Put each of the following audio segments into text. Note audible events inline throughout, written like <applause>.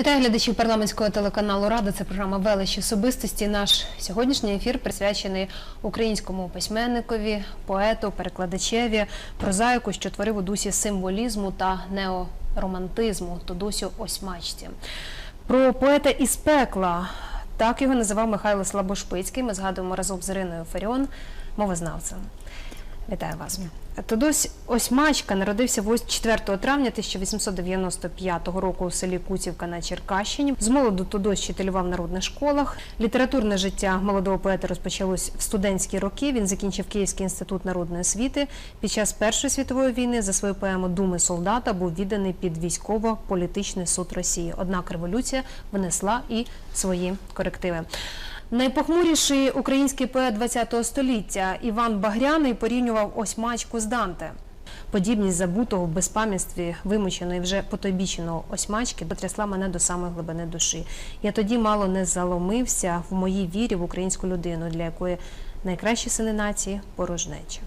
Вітаю глядачів парламентського телеканалу Рада. Це програма Велич особистості. Наш сьогоднішній ефір присвячений українському письменникові, поету, перекладачеві, прозаїку, що творив у дусі символізму та неоромантизму Тодосю Осьмачці. Про поета із пекла. Так його називав Михайло Слабошпицький. Ми згадуємо разом з Іриною Фаріон, мовознавцем. Вітаю вас. Тодось Осьмачка народився 4 травня 1895 року у селі Куцівка на Черкащині. З молоду Тодось вчителював в народних школах. Літературне життя молодого поета розпочалось в студентські роки. Він закінчив Київський інститут народної освіти. Під час Першої світової війни за свою поему Думи солдата був відданий під військово-політичний суд Росії. Однак революція внесла і свої корективи. Найпохмуріший український поет ХХ століття Іван Багряний порівнював осьмачку з Данте. Подібність забутого в безпам'ятстві вимученої вже потойбіченого осьмачки потрясла мене до самої глибини душі. Я тоді мало не заломився в моїй вірі в українську людину, для якої найкращі сини нації порожнеча.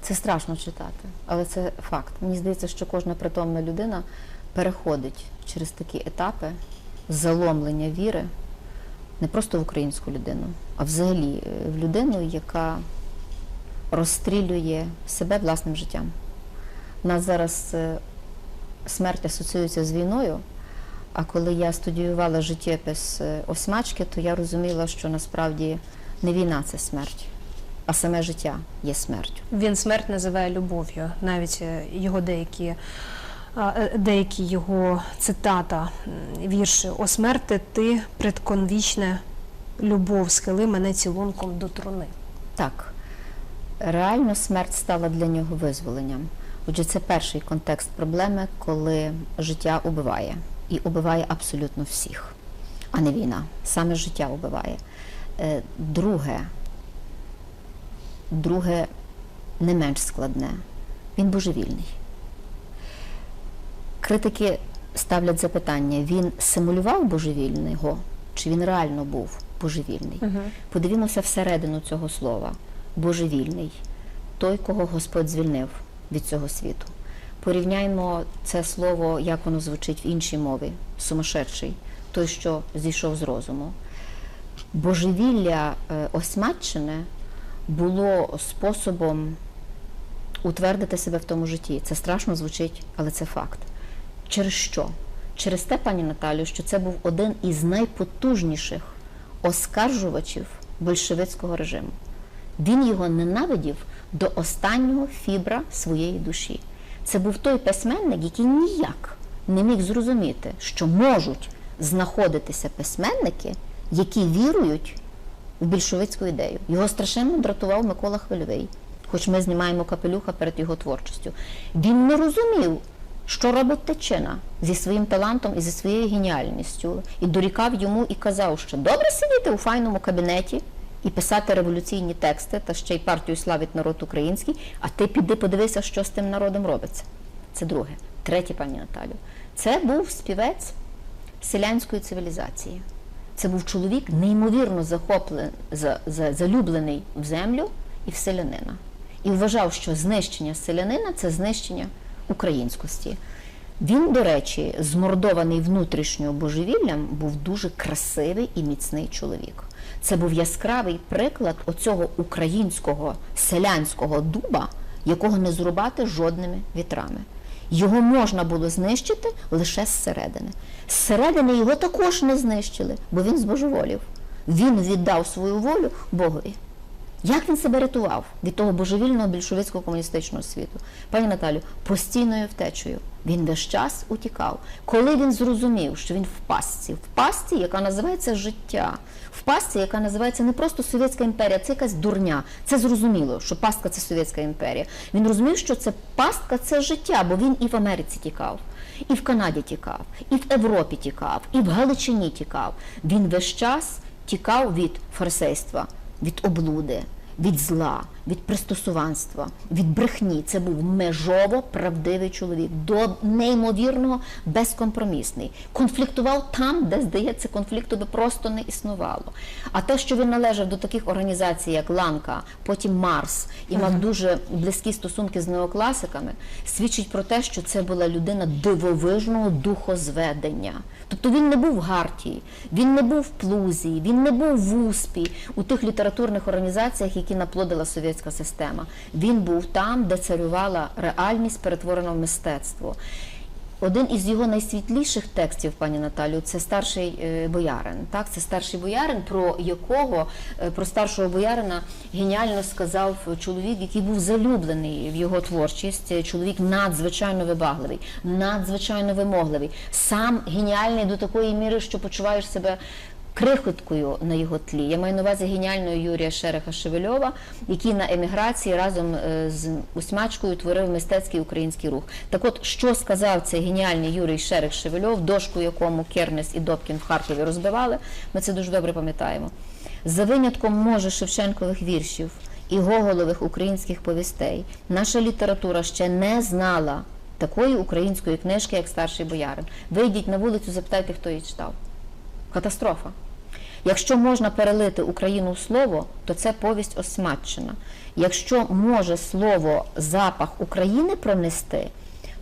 Це страшно читати, але це факт. Мені здається, що кожна притомна людина переходить через такі етапи заломлення віри не просто в українську людину, а взагалі е, в людину, яка розстрілює себе власним життям. У нас зараз е, смерть асоціюється з війною. А коли я студіювала життєпис е, Осьмачки, то я розуміла, що насправді не війна це смерть, а саме життя є смертю. Він смерть називає любов'ю. Навіть його деякі, деякі його цитата, вірші «О смерти ти предконвічне любов схили мене цілунком до труни. Так, реально смерть стала для нього визволенням. Отже, це перший контекст проблеми, коли життя убиває. І убиває абсолютно всіх, а не війна. Саме життя убиває. Е, Друге, друге не менш складне. Він божевільний. Критики ставлять запитання: він симулював божевільного, чи він реально був божевільний? Подивімося всередину цього слова. Божевільний, той, кого Господь звільнив від цього світу. Порівняймо це слово, як воно звучить в іншій мові, сумасшедший, той, що зійшов з розуму. Божевілля е, Осьмаччини було способом утвердити себе в тому житті. Це страшно звучить, але це факт. Через що? Через те, пані Наталю, що це був один із найпотужніших оскаржувачів большевицького режиму. Він його ненавидів до останнього фібра своєї душі. Це був той письменник, який ніяк не міг зрозуміти, що можуть знаходитися письменники, які вірують в більшовицьку ідею. Його страшенно дратував Микола Хвильовий, хоч ми знімаємо капелюха перед його творчістю. Він не розумів, що робить Тичина зі своїм талантом і зі своєю геніальністю, і дорікав йому і казав, що добре сидіти у файному кабінеті і писати революційні тексти, та ще й партію славить народ український, а ти піди подивися, що з тим народом робиться. Це друге. Третє, пані Наталю. Це був співець селянської цивілізації. Це був чоловік неймовірно захоплений, за, за, залюблений в землю і в селянина. І вважав, що знищення селянина це знищення українськості. Він, до речі, змордований внутрішньо божевіллям, був дуже красивий і міцний чоловік. Це був яскравий приклад оцього українського селянського дуба, якого не зрубати жодними вітрами. Його можна було знищити лише зсередини. Зсередини його також не знищили, бо він збожеволів. Він віддав свою волю Богові. Як він себе рятував від того божевільного більшовицького комуністичного світу? Пані Наталю, постійною втечею. Він весь час утікав. Коли він зрозумів, що він в пастці, в пастці, яка називається життя, в пастці, яка називається не просто Совєтська імперія, це якась дурня. Це зрозуміло, що пастка це Совєтська імперія. Він розумів, що це пастка це життя, бо він і в Америці тікав, і в Канаді тікав, і в Європі тікав, і в Галичині тікав. Він весь час тікав від фарисейства, від облуди, від зла, від пристосуванства, від брехні. Це був межово правдивий чоловік, до неймовірного безкомпромісний. Конфліктував там, де, здається, конфлікту би просто не існувало. А те, що він належав до таких організацій, як Ланка, потім Марс, і мав дуже близькі стосунки з неокласиками, свідчить про те, що це була людина дивовижного духозведення. Тобто він не був в Гартії, він не був в Плузії, він не був в Успі, у тих літературних організаціях, які наплодила совєтська система. Він був там, де царювала реальність, перетворена в мистецтво. Один із його найсвітліших текстів, пані Наталю, це старший е, боярин. Так, це старший боярин, про якого е, про старшого боярина геніально сказав чоловік, який був залюблений в його творчість. Е, Чоловік надзвичайно вибагливий, надзвичайно вимогливий, сам геніальний до такої міри, що почуваєш себе крихоткою на його тлі. Я маю на увазі геніального Юрія Шереха Шевельова, який на еміграції разом е, з Усмачкою творив мистецький український рух. Так от, що сказав цей геніальний Юрій Шерех Шевельов, дошку якому Кернес і Добкін в Харкові розбивали, ми це дуже добре пам'ятаємо. За винятком може Шевченкових віршів і Гоголових українських повістей, наша література ще не знала такої української книжки, як старший боярин. Вийдіть на вулицю, запитайте, хто її читав. Катастрофа. Якщо можна перелити Україну в слово, то це повість осмачена. Якщо може слово запах України пронести,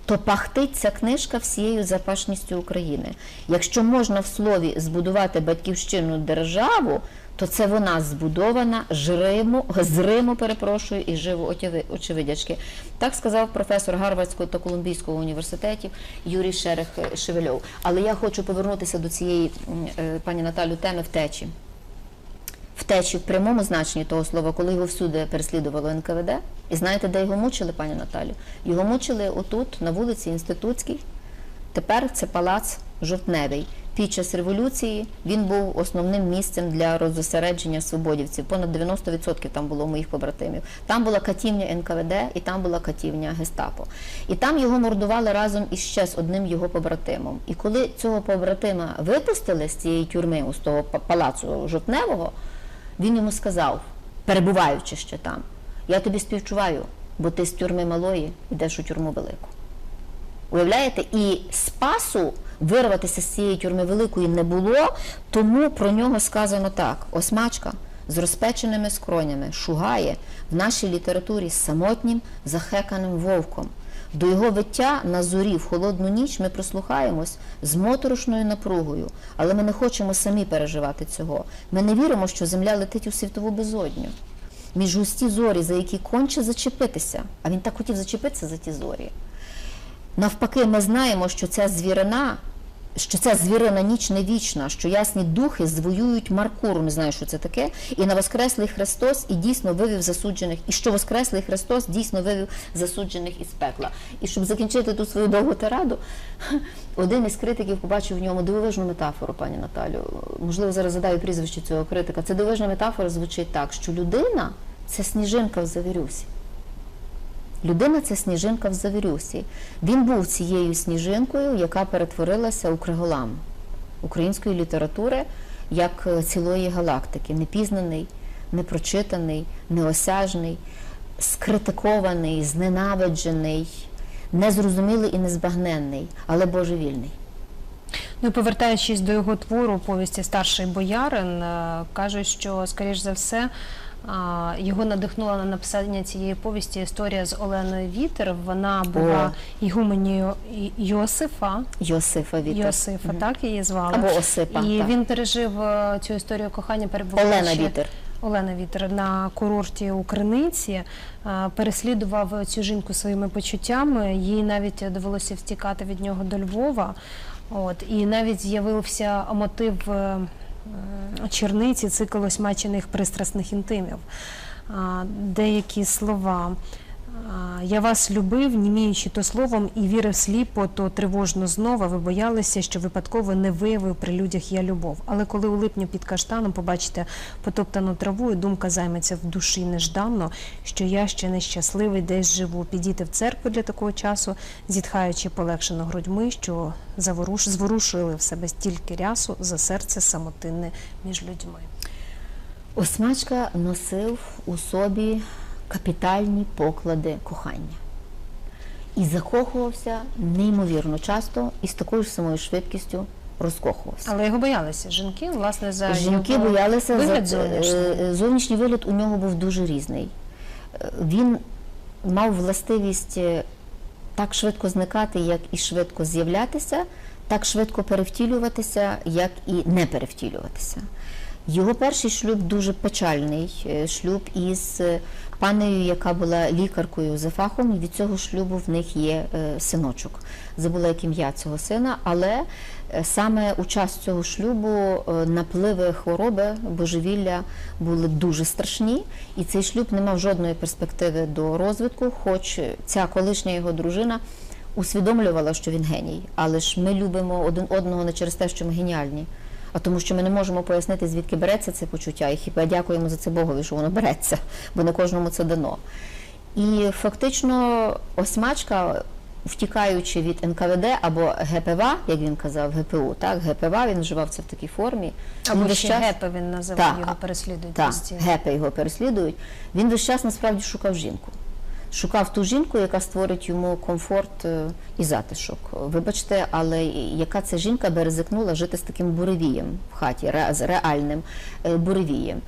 то пахтить ця книжка всією запашністю України. Якщо можна в слові збудувати батьківщину державу, то це вона збудована з Риму, з Риму, перепрошую, і живо очевидячки. Так сказав професор Гарвардського та Колумбійського університетів Юрій Шерех е, Шевельов. Але я хочу повернутися до цієї е, пані Наталю теми втечі. Втечі в прямому значенні того слова, коли його всюди переслідувало НКВД. І знаєте, де його мучили, пані Наталю? Його мучили отут, на вулиці Інститутській. Тепер це палац Жовтневий. Під час революції він був основним місцем для розосередження свободівців. Понад 90% там було моїх побратимів. Там була катівня НКВД і там була катівня Гестапо. І там його мордували разом із ще з одним його побратимом. І коли цього побратима випустили з цієї тюрми, з того палацу Жовтневого, він йому сказав, перебуваючи ще там, я тобі співчуваю, бо ти з тюрми малої йдеш у тюрму велику. Уявляєте, і спасу вирватися з цієї тюрми великої не було, тому про нього сказано так: осмачка з розпеченими скронями шугає в нашій літературі самотнім захеканим вовком. До його виття на зорі в холодну ніч ми прислухаємось з моторошною напругою, але ми не хочемо самі переживати цього. Ми не віримо, що земля летить у світову безодню. Між густі зорі, за які конче зачепитися, а він так хотів зачепитися за ті зорі. Навпаки, ми знаємо, що ця звірина, що ця звірина ніч не вічна, що ясні духи звоюють Маркуру, не знаю, що це таке, і на Воскреслий Христос і дійсно вивів засуджених, і що Воскреслий Христос дійсно вивів засуджених із пекла. І щоб закінчити ту свою довгу тираду, <laughs> один із критиків побачив в ньому дивовижну метафору, пані Наталю. Можливо, зараз задаю прізвище цього критика. Це дивовижна метафора звучить так, що людина це сніжинка в завірюсі. Людина це сніжинка в завірюсі. Він був цією сніжинкою, яка перетворилася у криголам української літератури як е, цілої галактики. Непізнаний, непрочитаний, неосяжний, скритикований, зненавиджений, незрозумілий і незбагненний, але божевільний. Ну, повертаючись до його твору повісті Старший боярин, е, кажуть, що, скоріш за все, його надихнула на написання цієї повісті історія з Оленою Вітер. Вона була ігуменією І- Йосифа. Йосифа Вітер. Йосифа, так її звали. Або Осипа. І так. він пережив е, цю історію кохання, перебуваючи Олена Вітер. Олена Вітер на курорті у Криниці е, переслідував цю жінку своїми почуттями. Їй навіть довелося втікати від нього до Львова. От і навіть з'явився мотив е, черниці, цикл осьмачених пристрасних інтимів. Деякі слова. Я вас любив, німіючи то словом, і вірив сліпо, то тривожно знову. Ви боялися, що випадково не виявив при людях я любов. Але коли у липні під каштаном побачите потоптану траву, і думка займеться в душі нежданно, що я ще нещасливий, десь живу. Підійти в церкву для такого часу, зітхаючи полегшено грудьми, що заворуш, зворушили в себе стільки рясу за серце самотинне між людьми. Осмачка носив у собі капітальні поклади кохання. І закохувався неймовірно часто і з такою ж самою швидкістю розкохувався. Але його боялися жінки, власне, за Жінки його боялися вигляд за зовнішній. е, зовнішній вигляд у нього був дуже різний. Е, Він мав властивість е, так швидко зникати, як і швидко з'являтися, так швидко перевтілюватися, як і не перевтілюватися. Його перший шлюб дуже печальний е, шлюб із е, панею, яка була лікаркою за фахом, і від цього шлюбу в них є е, синочок. Забула як ім'я цього сина, але е, саме у час цього шлюбу е, напливи хвороби, божевілля були дуже страшні, і цей шлюб не мав жодної перспективи до розвитку, хоч ця колишня його дружина усвідомлювала, що він геній. Але ж ми любимо один одного не через те, що ми геніальні, а тому, що ми не можемо пояснити, звідки береться це почуття, і хіба дякуємо за це Богові, що воно береться, бо не кожному це дано. І фактично осьмачка, втікаючи від НКВД або ГПВА, як він казав, ГПУ, так, ГПВА, він вживав це в такій формі. Або Він ще час- гепи він називав, Так, його переслідують так, постійно. гепи його переслідують. Він весь час насправді шукав жінку. Шукав ту жінку, яка створить йому комфорт е, і затишок. Вибачте, але яка це жінка би ризикнула жити з таким буревієм в хаті, з реальним е, буревієм.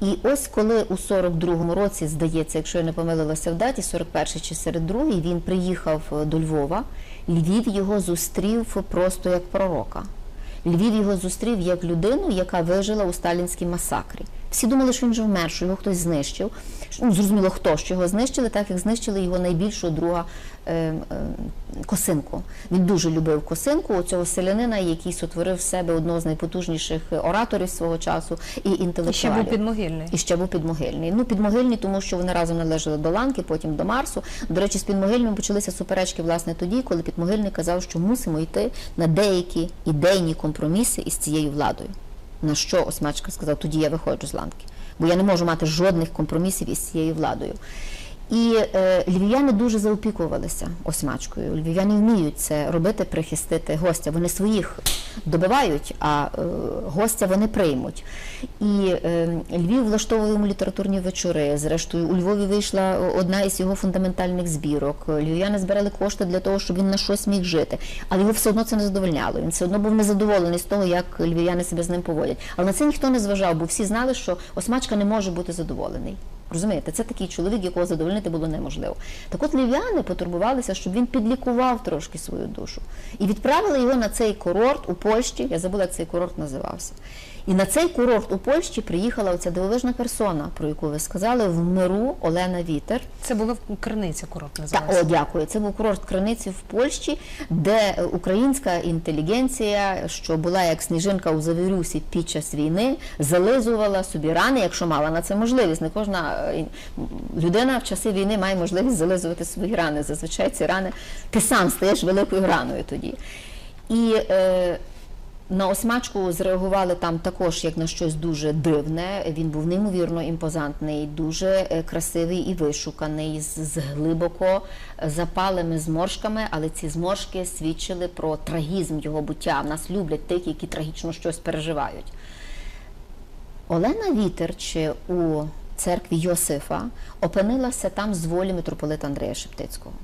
І ось коли у 42-му році, здається, якщо я не помилилася в даті, 41-й чи 42-й, він приїхав е, до Львова, Львів його зустрів просто як пророка. Львів його зустрів як людину, яка вижила у сталінській масакрі. Всі думали, що він вже вмер, що його хтось знищив. Ну, зрозуміло, хто що його знищили, так як знищили його найбільшого друга е, е, Косинку. Він дуже любив Косинку, цього селянина, який сотворив в себе одного з найпотужніших ораторів свого часу і І ще був підмогильний. І ще був підмогильний. Ну, підмогильний, тому що вони разом належали до Ланки, потім до Марсу. До речі, з підмогильним почалися суперечки власне тоді, коли підмогильний казав, що мусимо йти на деякі ідейні компроміси із цією владою. На що Осмачка сказав, тоді я виходжу з ланки, бо я не можу мати жодних компромісів із цією владою. І е, львів'яни дуже заопікувалися осмачкою. Львів'яни вміють це робити, прихистити гостя. Вони своїх добивають, а е, гостя вони приймуть. І е, Львів влаштовує йому літературні вечори. Зрештою, у Львові вийшла одна із його фундаментальних збірок. Львів'яни збирали кошти для того, щоб він на щось міг жити. Але його все одно це не задовольняло. Він все одно був незадоволений з того, як львів'яни себе з ним поводять. Але на це ніхто не зважав, бо всі знали, що осмачка не може бути задоволений. Розумієте, це такий чоловік, якого задовольнити було неможливо. Так от львів'яни потурбувалися, щоб він підлікував трошки свою душу. І відправили його на цей курорт у Польщі. Я забула, як цей курорт називався. І на цей курорт у Польщі приїхала оця дивовижна персона, про яку ви сказали, в миру Олена Вітер. Це було в Криниця курорт Та, називався. о, дякую. Це був курорт Криниці в Польщі, де е, українська інтелігенція, що була як сніжинка у завірюсі під час війни, зализувала собі рани, якщо мала на це можливість. Не кожна е, людина в часи війни має можливість зализувати свої рани. Зазвичай ці рани ти сам стаєш великою раною тоді. І е, на осмачку зреагували там також як на щось дуже дивне. Він був неймовірно імпозантний, дуже е, красивий і вишуканий, з, глибоко запалими зморшками, але ці зморшки свідчили про трагізм його буття. Нас люблять тих, які трагічно щось переживають. Олена Вітерч у церкві Йосифа опинилася там з волі митрополита Андрея Шептицького.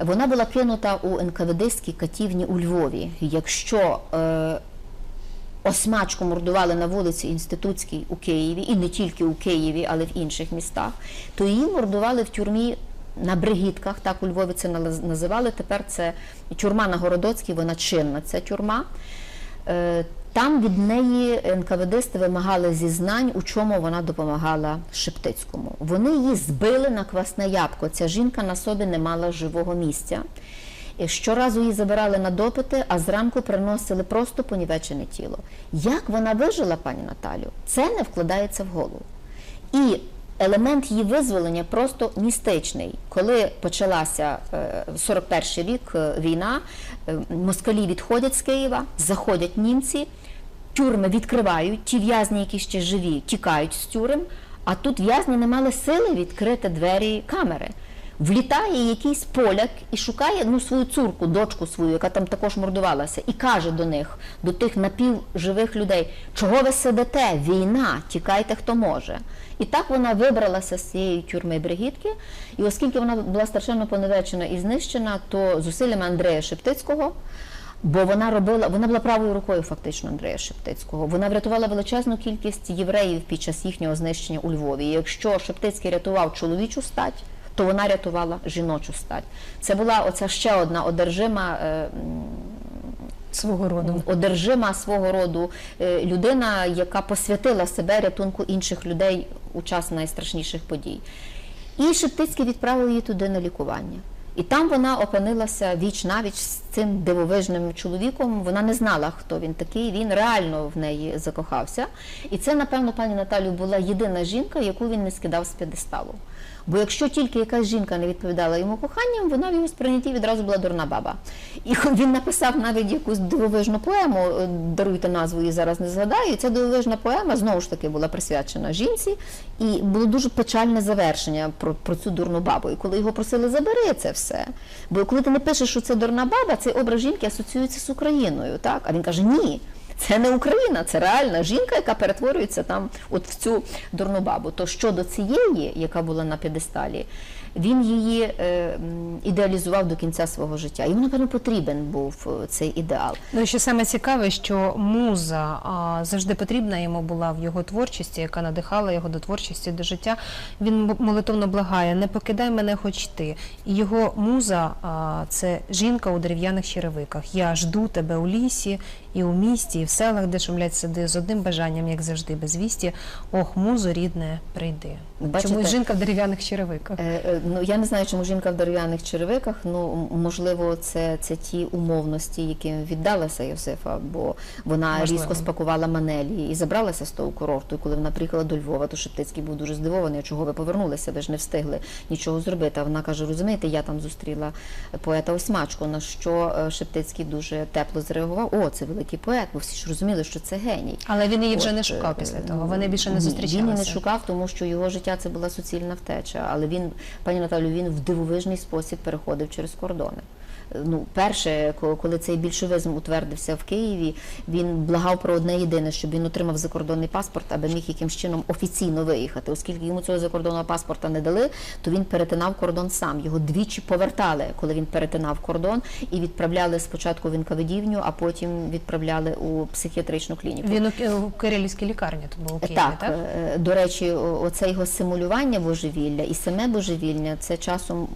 Вона була кинута у НКВДській катівні у Львові. Якщо е, осмачку мордували на вулиці Інститутській у Києві, і не тільки у Києві, але в інших містах, то її мордували в тюрмі на Бригітках, так у Львові це називали. Тепер це тюрма на Городоцькій, вона чинна, ця тюрма. Е, Там від неї НКВДсти вимагали зізнань, у чому вона допомагала Шептицькому. Вони її збили на квасне ябко. Ця жінка на собі не мала живого місця. Щоразу її забирали на допити, а зранку приносили просто понівечене тіло. Як вона вижила, пані Наталю, це не вкладається в голову. І елемент її визволення просто містичний. Коли почалася е, 41 рік е, війна, е, москалі відходять з Києва, заходять німці, тюрми відкривають, ті в'язні, які ще живі, тікають з тюрем, а тут в'язні не мали сили відкрити двері камери. влітає якийсь поляк і шукає ну, свою цурку, дочку свою, яка там також мордувалася, і каже до них, до тих напівживих людей, чого ви сидите? Війна, тікайте хто може. І так вона вибралася з цієї тюрми Бригітки. І оскільки вона була страшенно поневечена і знищена, то зусиллями Андрея Шептицького. Бо вона робила, вона була правою рукою фактично Андрея Шептицького. Вона врятувала величезну кількість євреїв під час їхнього знищення у Львові. І якщо Шептицький рятував чоловічу стать, то вона рятувала жіночу стать. Це була оця ще одна одержима. е, Свого роду. одержима свого роду е, людина, яка посвятила себе рятунку інших людей у час найстрашніших подій. І Шептицький відправив її туди на лікування. І там вона опинилася віч навіч з цим дивовижним чоловіком. Вона не знала, хто він такий. Він реально в неї закохався. І це, напевно, пані Наталю, була єдина жінка, яку він не скидав з п'єдесталу. Бо якщо тільки якась жінка не відповідала йому коханням, вона в його сприйнятті відразу була дурна баба. І <laughs> він написав навіть якусь дивовижну поему, е, даруйте назву, її зараз не згадаю. Ця дивовижна поема знову ж таки була присвячена жінці, і було дуже печальне завершення про, про цю дурну бабу. І коли його просили, забери це все. Бо коли ти не пишеш, що це дурна баба, цей образ жінки асоціюється з Україною. Так? А він каже: ні. Це не Україна, це реальна жінка, яка перетворюється там от в цю дурну бабу. То щодо цієї, яка була на п'єдесталі, він її е, ідеалізував до кінця свого життя. Йому, напевно, потрібен був е, цей ідеал. Ну і що саме цікаве, що муза а, завжди потрібна йому була в його творчості, яка надихала його до творчості, до життя. Він молитовно благає, не покидай мене, хоч ти. І його муза а, це жінка у дерев'яних черевиках. Я жду тебе у лісі, і у місті, і в селах, де шумлять сади, з одним бажанням, як завжди, без вісті. Ох, музо рідне, прийди. Бачите? Чомусь жінка в дерев'яних черевиках. Е, е, ну я не знаю, чому жінка в дерев'яних черевиках. Ну можливо, це, це ті умовності, яким віддалася Йосифа, бо вона Можливо. різко спакувала манелі і забралася з того курорту. І коли вона приїхала до Львова, то Шептицький був дуже здивований, чого ви повернулися, ви ж не встигли нічого зробити. А вона каже: розумієте, я там зустріла поета Осьмачко, на що е, Шептицький дуже тепло зреагував. О, це великий поет, бо всі ж розуміли, що це геній. Але він її вже не шукав е, після того. Вони більше не зустрічалися. Він її не шукав, тому що його життя це була суцільна втеча. Але він, пані Наталю, він в дивовижний спосіб переходив через кордони. Ну, перше, коли цей більшовизм утвердився в Києві, він благав про одне єдине, щоб він отримав закордонний паспорт, аби міг якимсь чином офіційно виїхати. Оскільки йому цього закордонного паспорта не дали, то він перетинав кордон сам. Його двічі повертали, коли він перетинав кордон, і відправляли спочатку в інкавидівню, а потім відправляли у психіатричну клініку. Він у, Ки- Кирилівській лікарні то був у Києві, так? Так, е, до речі, оце його симулювання божевілля і саме божевільня, це часом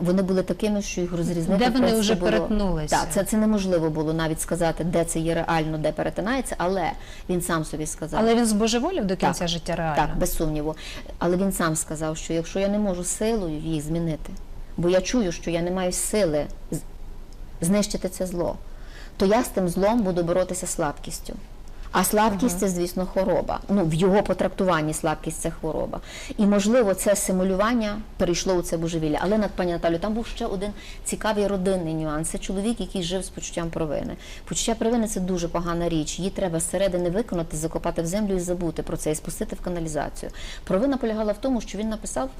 вони були такими, що їх розрізнити. Де вони вже було... перетнулися? Так, це, це неможливо було навіть сказати, де це є реально, де перетинається, але він сам собі сказав. Але він збожеволів до кінця Так, життя реально. Так, без сумніву. Але він сам сказав, що якщо я не можу силою їх змінити, бо я чую, що я не маю сили знищити це зло, то я з тим злом буду боротися слабкістю. А слабкість це, звісно, хвороба. Ну, в його потрактуванні слабкість це хвороба. І, можливо, це симулювання перейшло у це божевілля. Але над пані Наталю, там був ще один цікавий родинний нюанс. Це чоловік, який жив з почуттям провини. Почуття провини це дуже погана річ. Її треба зсередини виконати, закопати в землю і забути про це, і спустити в каналізацію. Провина полягала в тому, що він написав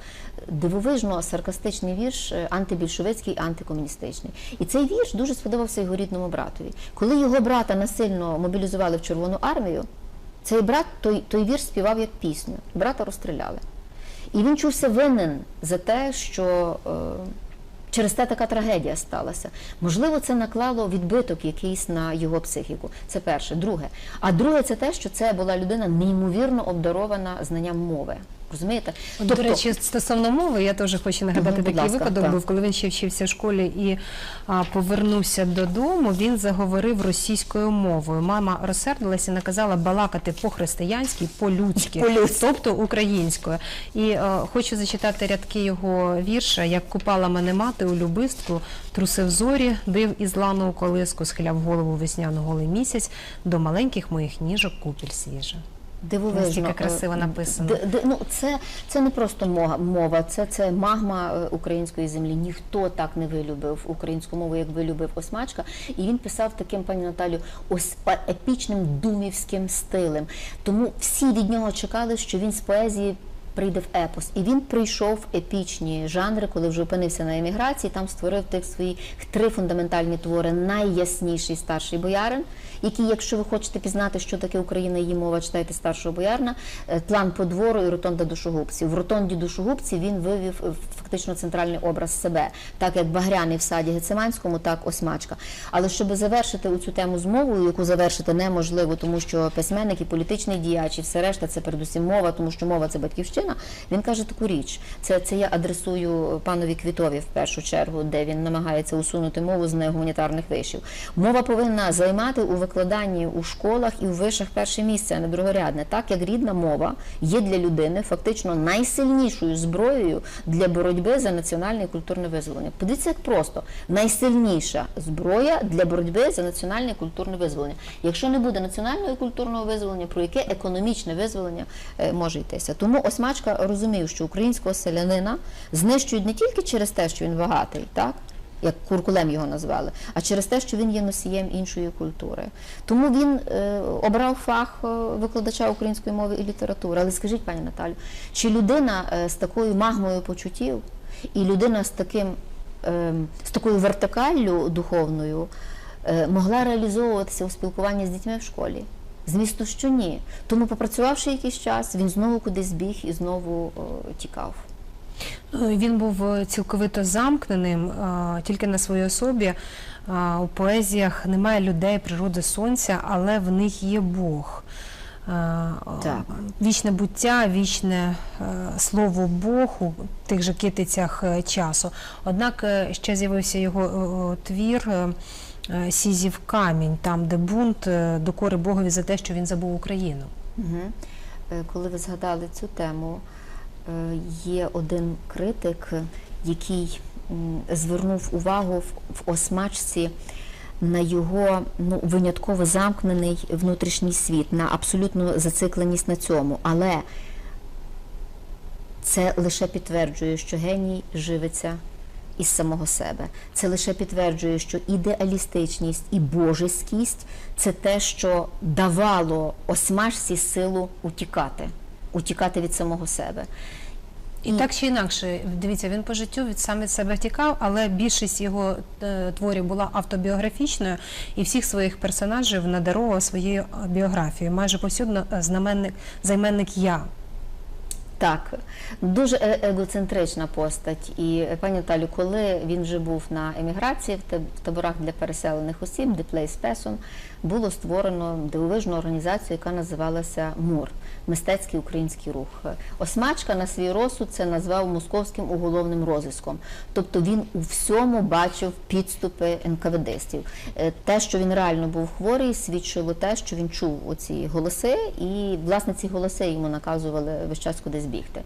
дивовижно саркастичний вірш, е, антибільшовицький, антикомуністичний. І цей вірш дуже сподобався його рідному братові. Коли його брата насильно мобілізували в Червону армію, цей брат той, той вірш співав як пісню. Брата розстріляли. І він чувся винен за те, що е, через те така трагедія сталася. Можливо, це наклало відбиток якийсь на його психіку. Це перше. Друге. А друге, це те, що це була людина неймовірно обдарована знанням мови. Розумієте? От, До речі, стосовно мови, я теж хочу нагадати такий ласка, випадок так. був, коли він ще вчився в школі і а, повернувся додому, він заговорив російською мовою. Мама розсердилася і наказала балакати по-християнськи, по-людськи, По-людськи. тобто українською. І е, хочу зачитати рядки його вірша, як купала мене мати у любистку, трусив зорі, див із лану у колиску, схиляв голову весняну голий місяць, до маленьких моїх ніжок купіль свіжа. Дивовижно. Настільки красиво Е, написано. д- д- ну, це, це не просто мова, це, це магма е, української землі. Ніхто так не вилюбив українську мову, як вилюбив Осмачка. І він писав таким, пані Наталю, ось епічним думівським стилем. Тому всі від нього чекали, що він з поезії прийде в епос. І він прийшов в епічні жанри, коли вже опинився на еміграції. Там створив тих свої три фундаментальні твори. Найясніший старший боярин, який, якщо ви хочете пізнати, що таке Україна, її мова, читайте старшого боярина, е, план по двору і ротонда душогубців. В ротонді душогубців він вивів е, фактично центральний образ себе, так як Багряний в саді Гециманському, так Осмачка. Але щоб завершити цю тему з мовою, яку завершити неможливо, тому що письменник і політичний діяч, і все решта це передусім мова, тому що мова це батьківщина. Він каже таку річ. Це, це я адресую панові Квітові в першу чергу, де він намагається усунути мову з негуманітарних вишів. Мова повинна займати у викладанні у школах і у вишах перше місце, а не другорядне. Так як рідна мова є для людини фактично найсильнішою зброєю для боротьби за національне і культурне визволення. Подивіться, як просто найсильніша зброя для боротьби за національне і культурне визволення. Якщо не буде національного і культурного визволення, про яке економічне визволення е, може йтися? Тому Осмачка розумів, що українського селянина знищують не тільки через те, що він багатий, так як куркулем його назвали, а через те, що він є носієм іншої культури. Тому він е, обрав фах е, викладача української мови і літератури. Але скажіть, пані Наталю, чи людина е, з такою магмою почуттів і людина з таким е, з такою вертикаллю духовною е, могла реалізовуватися у спілкуванні з дітьми в школі? Звісно, що ні. Тому, попрацювавши якийсь час, він знову кудись біг і знову е, тікав. Ну, Він був е, цілковито замкненим е, тільки на своїй особі. Е, У поезіях немає людей, природи сонця, але в них є Бог. Так. Вічне буття, вічне слово Бог у тих же китицях часу. Однак ще з'явився його твір Сізів камінь, там, де бунт докори Богові за те, що він забув Україну. Угу. Коли ви згадали цю тему, є один критик, який звернув увагу в, осмачці на його ну, винятково замкнений внутрішній світ, на абсолютну зацикленість на цьому. Але це лише підтверджує, що геній живиться із самого себе. Це лише підтверджує, що ідеалістичність і божеськість це те, що давало осмажці силу утікати, утікати від самого себе. І так чи інакше, дивіться, він по життю від сам від себе тікав, але більшість його е, творів була автобіографічною, і всіх своїх персонажів надарував своєю е, біографією. Майже повсюдно е, знаменник займенник я. Так, дуже егоцентрична постать. І пані Наталю, коли він вже був на еміграції в таборах для переселених осіб, The Place Person, було створено дивовижну організацію, яка називалася МУР мистецький український рух. Осмачка на свій розсуд це назвав московським уголовним розвиском. Тобто він у всьому бачив підступи НКВДстів. Е, Те, що він реально був хворий, свідчило те, що він чув оці голоси, і власне ці голоси йому наказували весь час кудись бігти.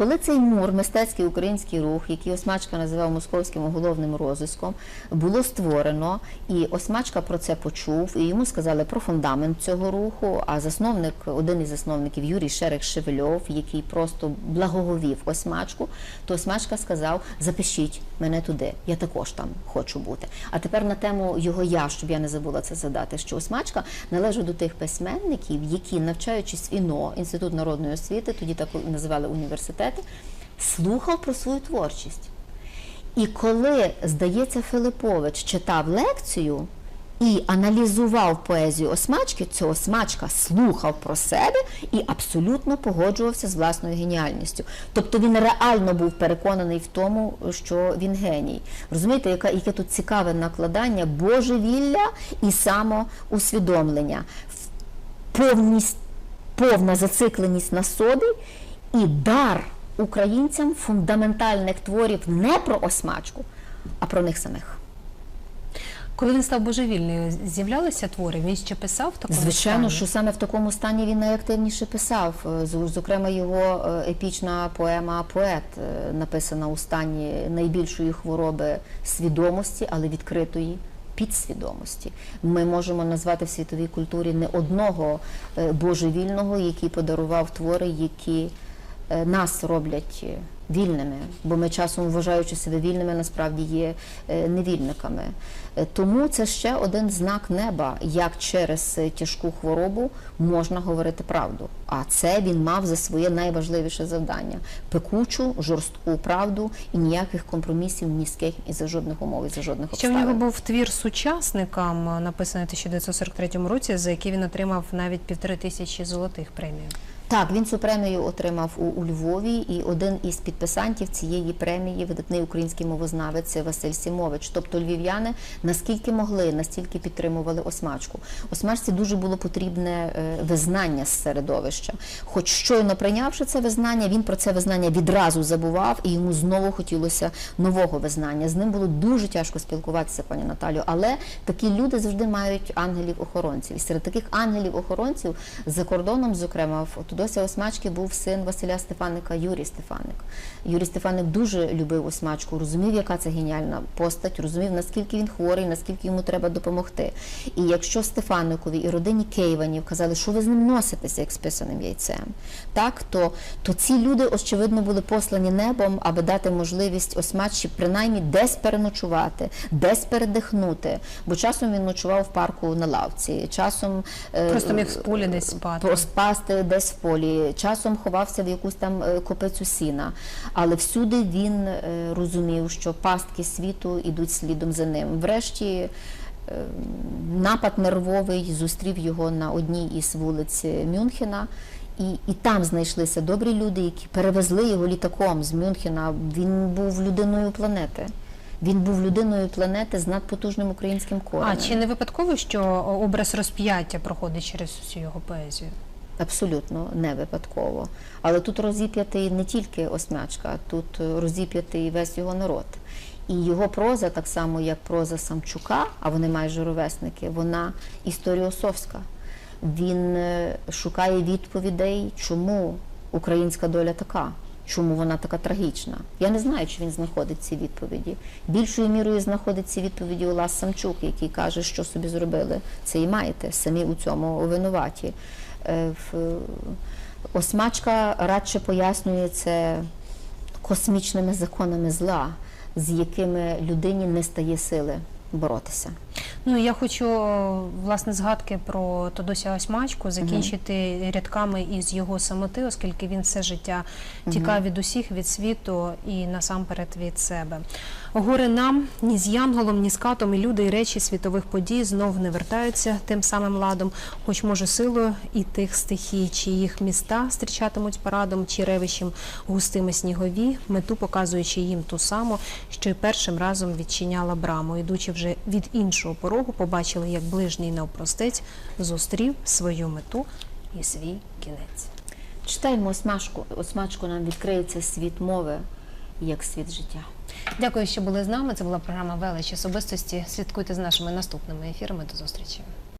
Коли цей мур, мистецький український рух, який Осмачка називав московським уголовним розиском, було створено, і Осмачка про це почув, і йому сказали про фундамент цього руху. А засновник, один із засновників Юрій Шерек Шевельов, який просто благоговів Осмачку, то Осмачка сказав: запишіть мене туди, я також там хочу бути. А тепер на тему його я, щоб я не забула це задати, що Осмачка належить до тих письменників, які, навчаючись в ІНО, Інститут народної освіти, тоді так називали університети, слухав про свою творчість. І коли, здається, Филипович читав лекцію і аналізував поезію Осмачки, ця Осмачка слухав про себе і абсолютно погоджувався з власною геніальністю. Тобто він реально був переконаний в тому, що він геній. Розумієте, яка, яке тут цікаве накладання божевілля і самоусвідомлення, повність, повна зацикленість на собі і дар українцям фундаментальних творів не про осмачку, а про них самих. Коли він став божевільною, з'являлися твори. Він ще писав в такому Звичайно, стані? що саме в такому стані він найактивніше писав. Е, Зокрема, його е, епічна поема Поет е, написана у стані найбільшої хвороби свідомості, але відкритої. Підсвідомості ми можемо назвати в світовій культурі не одного божевільного, який подарував твори, які нас роблять е, вільними, бо ми часом, вважаючи себе вільними, насправді є е, невільниками. Е, Тому це ще один знак неба, як через е, тяжку хворобу можна говорити правду. А це він мав за своє найважливіше завдання пекучу, жорстку правду і ніяких компромісів ні і за жодних умов, і за жодних Ще в нього був твір сучасникам, е, написаний у 1943 році, за який він отримав навіть півтори тисячі золотих премій. Так, він цю премію отримав у, у Львові, і один із підписантів цієї премії, видатний український мовознавець Василь Сімович. Тобто львів'яни наскільки могли, настільки підтримували осмачку. Осмачці дуже було потрібне е, визнання з середовища. Хоч щойно прийнявши це визнання, він про це визнання відразу забував, і йому знову хотілося нового визнання. З ним було дуже тяжко спілкуватися, пані Наталю. Але такі люди завжди мають ангелів-охоронців. І серед таких ангелів-охоронців за кордоном, зокрема, в Тодося Осмачки був син Василя Стефаника Юрій Стефаник. Юрій Стефаник дуже любив Осмачку, розумів, яка це геніальна постать, розумів, наскільки він хворий, наскільки йому треба допомогти. І якщо Стефаникові і родині Кейванів казали, що ви з ним носитеся, як з писаним яйцем, так то, то ці люди, очевидно, були послані небом, аби дати можливість Осмачці принаймні десь переночувати, десь передихнути. Бо часом він ночував в парку на лавці, часом е, Просто міг з поля десь спати. Поспасти десь в полі, часом ховався в якусь там е, копицю сіна. Але всюди він е, розумів, що пастки світу йдуть слідом за ним. Врешті е, напад нервовий зустрів його на одній із вулиць Мюнхена. І, і там знайшлися добрі люди, які перевезли його літаком з Мюнхена. Він був людиною планети. Він був людиною планети з надпотужним українським коренем. А чи не випадково, що образ розп'яття проходить через всю його поезію? Абсолютно не випадково. Але тут розіп'ятий не тільки осмячка, тут розіп'ятий весь його народ. І його проза, так само як проза Самчука, а вони майже ровесники, вона історіосовська. Він е, шукає відповідей, чому українська доля така, чому вона така трагічна. Я не знаю, чи він знаходить ці відповіді. Більшою мірою знаходить ці відповіді Олас Самчук, який каже, що собі зробили. Це і маєте самі у цьому винуваті. Е, Осмачка радше пояснює це космічними законами зла, з якими людині не стає сили боротися. Ну я хочу власне згадки про Тодося Осьмачку закінчити рядками із його самоти, оскільки він все життя тікав від усіх, від світу і насамперед від себе. Горе нам ні з янголом, ні з катом, і люди, і речі світових подій знов не вертаються тим самим ладом, хоч може силою і тих стихій, чи їх міста зустрічатимуть парадом, чи ревищем густими снігові, мету показуючи їм ту саму, що й першим разом відчиняла браму, ідучи вже від іншого порогу, побачили, як ближній навпростець зустрів свою мету і свій кінець. Читаємо осмачку. Осмачку нам відкриється світ мови як світ життя. Дякую, що були з нами. Це була програма Велич особистості. Слідкуйте з нашими наступними ефірами. До зустрічі.